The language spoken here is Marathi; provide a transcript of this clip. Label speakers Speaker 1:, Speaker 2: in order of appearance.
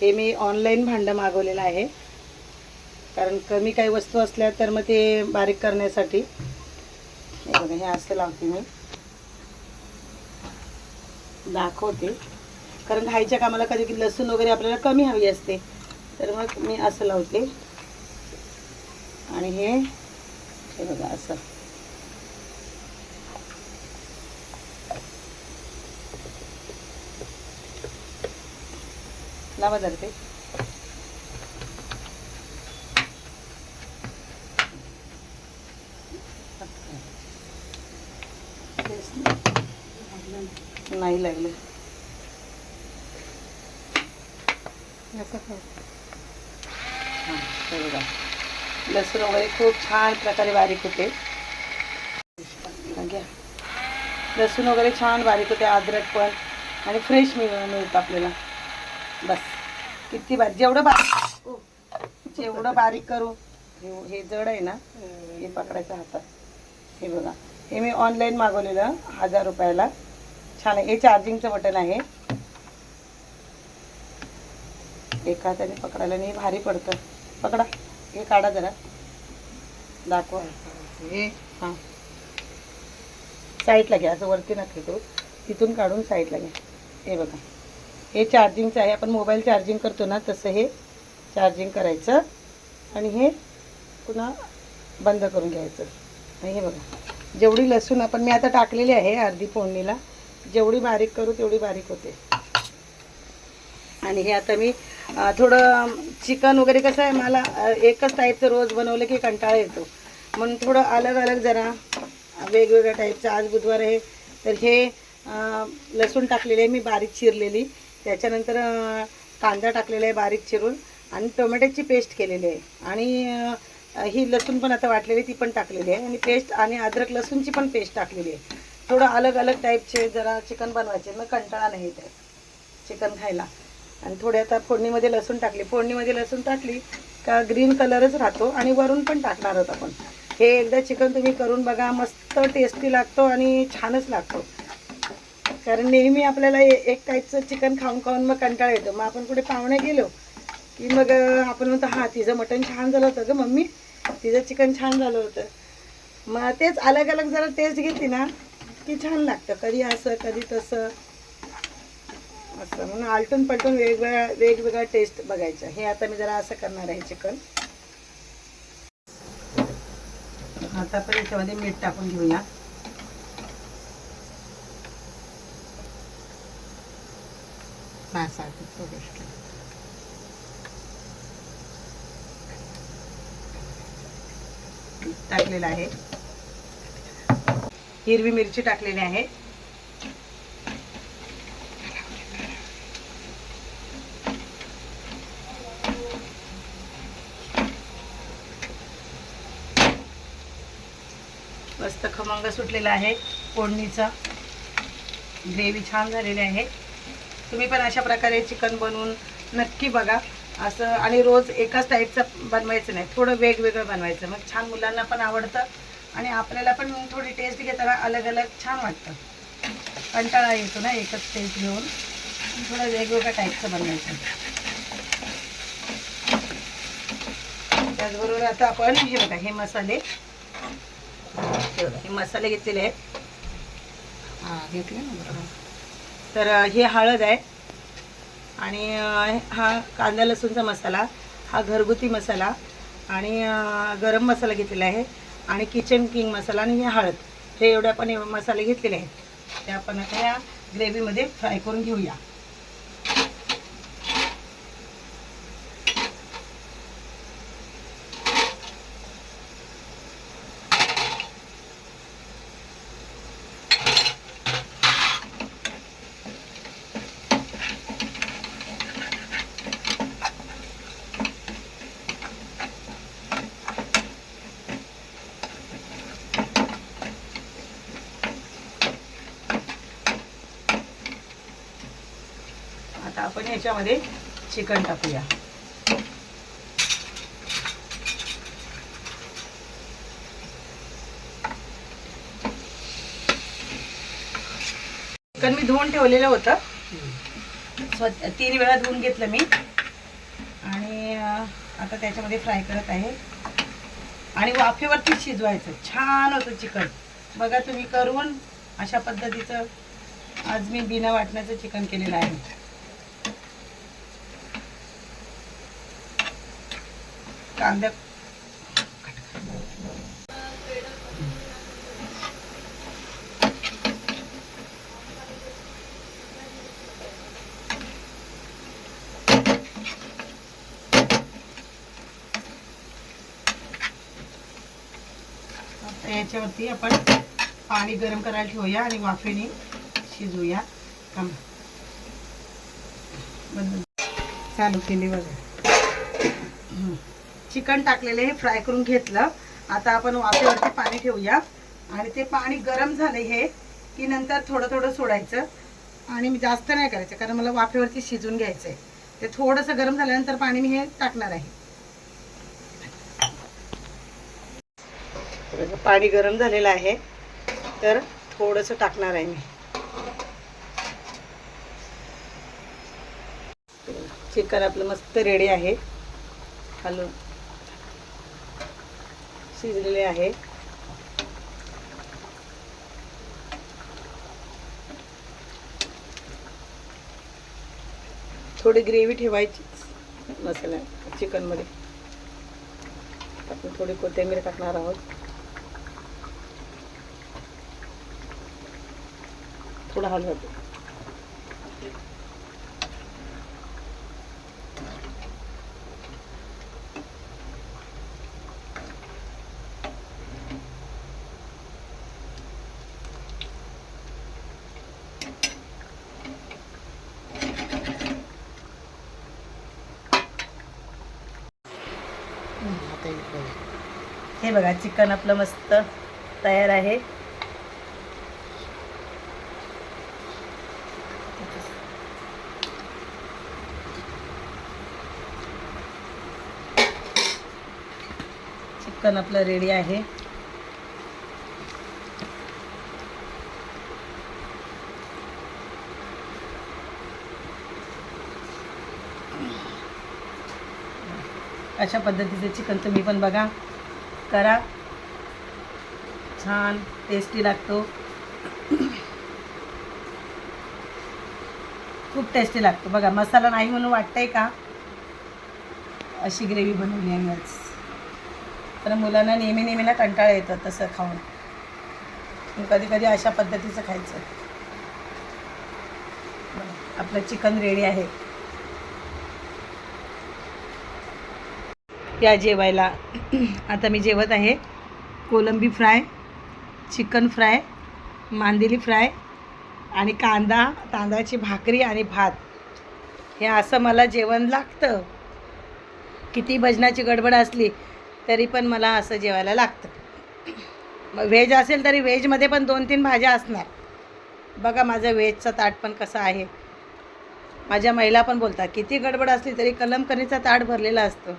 Speaker 1: हे मी ऑनलाईन भांडं मागवलेलं आहे. कारण कमी काही वस्तू असल्या तर मग ते बारीक करण्यासाठी. हे बघा हे असं लावते मी. दाखवते. कारण घाईच्या कामाला कधी की लसूण वगैरे आपल्याला कमी हवी असते. तर मग मी असं लावते. आणि हे हे बघा असं. लावा जरा ते. नाही लागलं. बघा. लसूण वगैरे खूप छान प्रकारे बारीक होते. घ्या. लसूण वगैरे छान बारीक होते अद्रक पण. आणि फ्रेश मिळ मिळतं आपल्याला. बस. किती बारीक जेवढं बारीक ओ, जेवढं बारीक करू हे हे जड आहे ना हे पकडायचं हातात. हे बघा. हे मी ऑनलाईन मागवलेलं हजार रुपयाला. छान आहे. हे चार्जिंगचं बटन आहे. एका हाताने पकडायला नाही भारी पडतं. पकडा. हे काढा जरा. दाखवा. हे. हां. साईडला घ्या. असं वरती नका तो तिथून काढून साईडला घ्या. हे बघा. हे चार्जिंगचं आहे. आपण मोबाईल चार्जिंग करतो ना तसं हे चार्जिंग करायचं. आणि हे पुन्हा बंद करून घ्यायचं. आणि हे बघा जेवढी लसूण आपण मी आता टाकलेली आहे अर्धी फोडणीला. जेवढी बारीक करू तेवढी बारीक होते. आणि हे आता मी थोडं चिकन वगैरे कसं आहे मला एकच टाईपचं रोज बनवलं की कंटाळा येतो. म्हणून थोडं अलग अलग जरा वेगवेगळ्या टाईपचं आज बुधवार आहे तर हे लसूण टाकलेले आहे मी बारीक चिरलेली. त्याच्यानंतर कांदा टाकलेला आहे बारीक चिरून आणि टोमॅटोची पेस्ट केलेली आहे. आणि ही लसूण पण आता वाटलेली ती पण टाकलेली आहे. आणि पेस्ट आणि अद्रक लसूणची पण पेस्ट टाकलेली आहे. थोडं अलग अलग टाईपचे जरा चिकन बनवायचे मग कंटाळा नाही येत चिकन खायला. आणि थोडे आता फोडणीमध्ये लसूण टाकली. फोडणीमध्ये लसूण टाकली का ग्रीन कलरच राहतो आणि वरून पण टाकणार आहोत आपण. हे एकदा चिकन तुम्ही करून बघा मस्त टेस्टी लागतो आणि छानच लागतो. कारण नेहमी आपल्याला एक टाईपचं चिकन खाऊन खाऊन मग कंटाळा येतो. मग आपण कुठे पाहुणे गेलो की मग आपण म्हणतो हां तिचं मटण छान झालं होतं ग मम्मी. तिचं चिकन छान झालं होतं. मग तेच अलग अलग जरा टेस्ट घेतली ना की छान लागतं. कधी असं कधी तसं. असं म्हणून आलटून पलटून वेगवेगळ्या वेगवेगळ्या टेस्ट बघायच्या हे आता मी जरा असं करणार आहे चिकन आता पण याच्यामध्ये मीठ टाकून घेऊया. टाकलेलं आहे. हिरवी मिरची टाकलेली आहे. मस्त खमंग सुटलेला आहे फोडणीचा. ग्रेव्ही छान झालेली आहे. तुम्ही पण अशा प्रकारे चिकन बनवून नक्की बघा. असं आणि रोज एकाच टाईपचं बनवायचं नाही थोडं वेगवेगळं बनवायचं. मग छान मुलांना पण आवडतं आणि आपल्याला पण थोडी टेस्ट घेताना अलग अलग छान वाटतं. कंटाळा येतो ना एकच टेस्ट घेऊन. थोडं वेगवेगळ्या टाईपचं बनवायचं. त्याचबरोबर आता आपण हे बघा हे मसाले. हे हे मसाले घेतलेले आहेत.
Speaker 2: घेतले ना बरोबर.
Speaker 1: तर हे हळद आहे. आणि हा कांदा लसूणचा मसाला हा घरगुती मसाला आणि गरम मसाला घेतलेला आहे आणि किचन किंग मसाला आणि हे हळद. हे एवढे आपण मसाले घेतलेले आहेत. ते आपण आता या ग्रेव्हीमध्ये फ्राय करून घेऊया. आपण याच्यामध्ये चिकन टाकूया. चिकन मी धुवून ठेवलेलं होतं. स्व तीन वेळा धुवून घेतलं मी. आणि आता त्याच्यामध्ये फ्राय करत आहे. आणि वाफेवरती शिजवायचं. छान होतं चिकन. बघा तुम्ही करून अशा पद्धतीचं आज मी बिना वाटण्याचं चिकन केलेलं आहे. कांदा. याच्यावरती आपण पाणी गरम करायला ठेवूया आणि वाफेने शिजवूया. चालू केली बघा. चिकन टाकलेले हे फ्राय करून घेतलं. आता आपण वाफेवरती पाणी ठेवूया. आणि ते पाणी गरम झाले हे की नंतर थोडं थोडं सोडायचं. आणि मी जास्त नाही करायचं कारण मला वाफेवरती शिजून घ्यायचं आहे ते थोडंसं गरम झाल्यानंतर पाणी मी हे टाकणार आहे. पाणी गरम झालेलं आहे. तर थोडंसं टाकणार आहे मी. चिकन आपलं मस्त रेडी आहे. हॅलो शिजलेले आहे. थोडी ग्रेव्ही ठेवायची. मसाला चिकनमध्ये. आपण थोडी कोथिंबीर टाकणार आहोत. थोडं हलवतो हे बघा चिकन आपलं मस्त तयार आहे. चिकन आपलं रेडी आहे. अशा पद्धतीचे चिकन तुम्ही पण बघा. करा. छान टेस्टी लागतो. खूप टेस्टी लागतो. बघा मसाला नाही म्हणून वाटतंय का? अशी ग्रेव्ही बनवली आहे आज. तर मुलांना नेहमी नेहमीला कंटाळा येतं तसं खाऊन. कधी कधी अशा पद्धतीचं खायचं. आपलं चिकन रेडी आहे. या जेवायला. आता मी जेवत आहे. कोलंबी फ्राय चिकन फ्राय मांदेली फ्राय आणि कांदा तांदळाची भाकरी आणि भात. हे असं मला जेवण लागतं. किती भजनाची गडबड असली तरी पण मला असं जेवायला लागतं. मग व्हेज असेल तरी व्हेजमध्ये पण दोन तीन भाज्या असणार. बघा माझं व्हेजचं ताट पण कसं आहे. माझ्या महिला पण बोलतात किती गडबड असली तरी कलमकरीचा ताट भरलेला असतो.